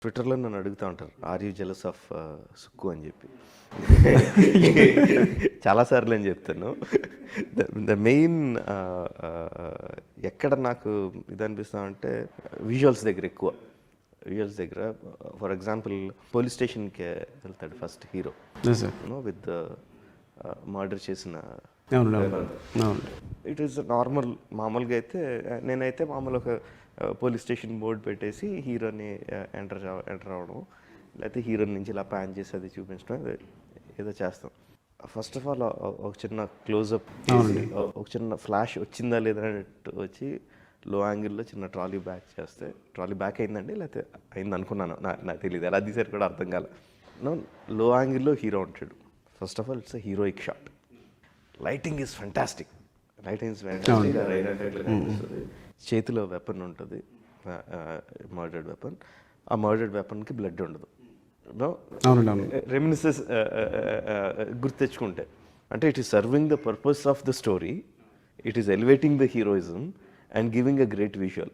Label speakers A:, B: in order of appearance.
A: ట్విట్టర్లో నన్ను అడుగుతూ ఉంటారు are you jealous of Sukku అని చెప్పి. చాలాసార్లు అని చెప్తాను. ద మెయిన్ ఎక్కడ నాకు ఇది అనిపిస్తా అంటే విజువల్స్ దగ్గర ఎక్కువ. విజువల్స్ దగ్గర ఫర్ ఎగ్జాంపుల్ పోలీస్ స్టేషన్కి వెళ్తాడు ఫస్ట్ హీరో విత్ మర్డర్ చేసిన ఇట్ ఈస్ నార్మల్ మామూలుగా అయితే నేనైతే మామూలు ఒక పోలీస్ స్టేషన్ బోర్డు పెట్టేసి హీరోని ఎంటర్ ఎంటర్ అవ్వడం లేకపోతే హీరోని నుంచి ఇలా ప్యాన్ చేసి అది చూపించడం ఏదో- చేస్తాం. ఫస్ట్ ఆఫ్ ఆల్ ఒక చిన్న క్లోజప్ ఒక చిన్న ఫ్లాష్ వచ్చిందా లేదా అన్నట్టు వచ్చి లో యాంగిల్లో చిన్న ట్రాలీ బ్యాక్ చేస్తే ట్రాలీ బ్యాక్ అయిందండి? లేకపోతే అయింది అనుకున్నాను. నాకు తెలియదు ఎలా తీసారు కూడా అర్థం కాలే. లో యాంగిల్లో హీరో ఉంటాడు. First of all it's heroic shot lighting is fantastic lighting is కనిపిస్తుంది. చేతిలో వెపన్ ఉంటుంది. మర్డర్డ్ వెపన్ ఆ మర్డర్డ్ వెపన్కి బ్లడ్ ఉండదు. రెమినిసెస్ గుర్తు తెచ్చుకుంటే. అంటే it is serving the purpose of the story it is elevating the heroism and giving a great visual